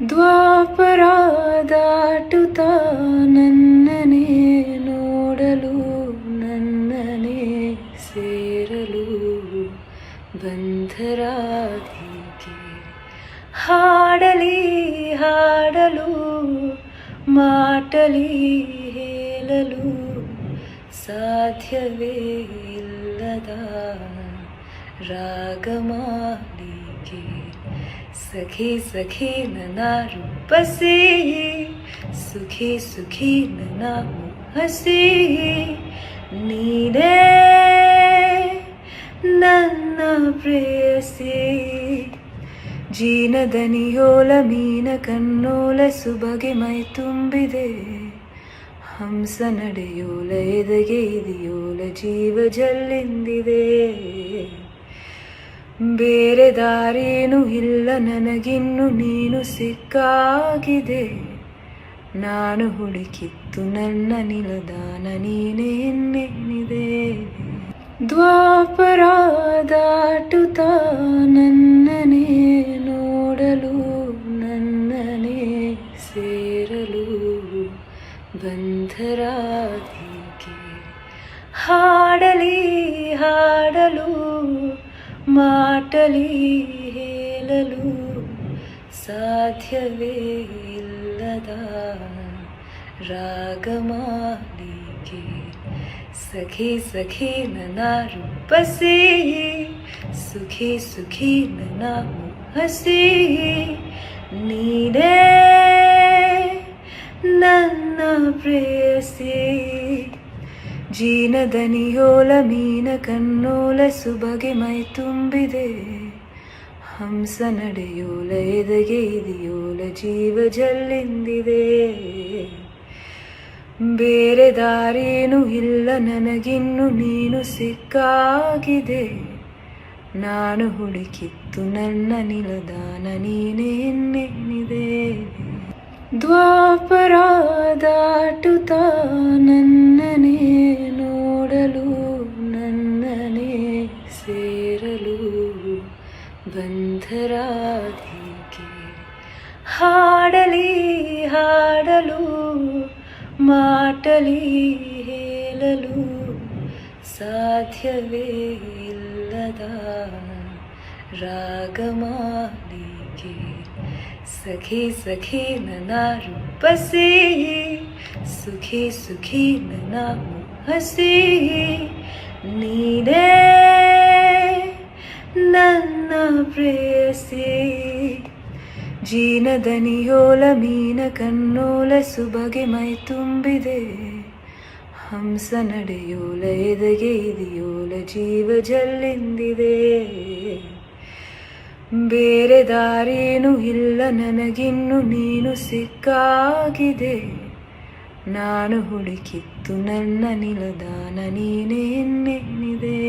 ದ್ವಾಪರ ದಾಟುತ್ತಾ ನನ್ನನೇ ನೋಡಲು ನನ್ನನೇ ಸೇರಲು ಬಂಧರಾಧಿಗೆ ಹಾಡಲಿ ಹಾಡಲು ಮಾಟಲಿ ಹೇಳಲು ಸಾಧ್ಯವೇ ಇಲ್ಲದ ರಾಗಮಾಲಿಗೆ. ಸಖಿ ಸಖಿ ನನ್ನ ರೂಪಸಿ ಸುಖಿ ಸುಖಿ ನನ್ನ ಹಸಿ ನೀನೇ ನನ್ನ ಪ್ರೇಯಸಿ ಜೀನದನಿಯೋಲ ಮೀನ ಕಣ್ಣೋಲ ಸುಬಗೆ ಮೈ ತುಂಬಿದೆ ಹಂಸ ನಡೆಯೋಲ ಎದೆಗೆ ಇದೆಯೋಲ ಜೀವ ಜಲ್ಲೆಂದಿದೆ ಬೇರೆ ದಾರೇನು ಇಲ್ಲ, ನನಗಿನ್ನು ನೀನು ಸಿಕ್ಕಾಗಿದೆ. ನಾನು ಹುಡುಕಿತ್ತು ನನ್ನ ನಿಲದಾನ ನೀನೇ ದ್ವಾಪರಾದಾಟುತ ದ್ವಾಪರ ನನ್ನನೇ ನೋಡಲು ನನ್ನನೇ ಸೇರಲು ಬಂಧರಾಧಿಗೆ ಹಾಡಲಿ, ಹಾಡಲು. ಮಾಟಲಿ ಹೇಳಲು ಸಾಧ್ಯವೇ ಇಲ್ಲದ ರಾಗಮಾಲಿಗೆ ಸಖಿ ಸಖಿ ನನ್ನ ರೂಪಸಿ ಸುಖಿ ಸುಖಿ ನನ್ನ ಹಸಿ ನೀನೇ ನನ್ನ ಪ್ರೇಯಸಿ. ಜೀನದನಿಯೋಲ ಮೀನ ಕಣ್ಣೋಲ ಸುಬಗೆ ಮೈ ತುಂಬಿದೆ. ಹಂಸ ನಡೆಯೋಲ ಎದಗೆ ಇದೆಯೋಲ ಜೀವ ಜಲ್ಲಿಂದಿದೆ. ಬೇರೆ ದಾರೇನು ಇಲ್ಲ, ನನಗಿನ್ನು ನೀನು ಸಿಕ್ಕಾಗಿದೆ. ನಾನು ಹುಡುಕಿತ್ತು ನನ್ನ ನಿಲದಾನ ನೀನೇ ಎನ್ನೆನಿದೆ ದ್ವಾಪರ ದಾಟುತ್ತಾ ಬಂಧರಾಧಿಗೆ ಹಾಡಲಿ, ಹಾಡಲು, ಮಾಟಲಿ ಹೇಳಲು ಸಾಧ್ಯವೇ ಇಲ್ಲದ ರಾಗಮಾಲಿಗೆ. ಸಖಿ ಸಖಿ ನನ್ನ ರೂಪಸಿ ಸುಖಿ ಸುಖಿ ನನ್ನ ಹಸಿ ನೀನೇ ಪ್ರೇಯಸಿ ಜೀನದನಿಯೋಲ ಮೀನ ಕಣ್ಣೋಲ ಸುಬಗೆ ಮೈ ತುಂಬಿದೆ. ಹಂಸ ನಡೆಯೋಲ ಎದೆಗೆ ಇದೆಯೋಲ ಜೀವ ಜಲ್ಲಿಂದಿದೆ. ಬೇರೆ ದಾರೇನು ಇಲ್ಲ, ನನಗಿನ್ನು ನೀನು ಸಿಕ್ಕಾಗಿದೆ. ನಾನು ಹುಡುಕಿತ್ತು ನನ್ನ ನಿಲದಾನ ನೀನೇ ಎನ್ನೆನಿದೆ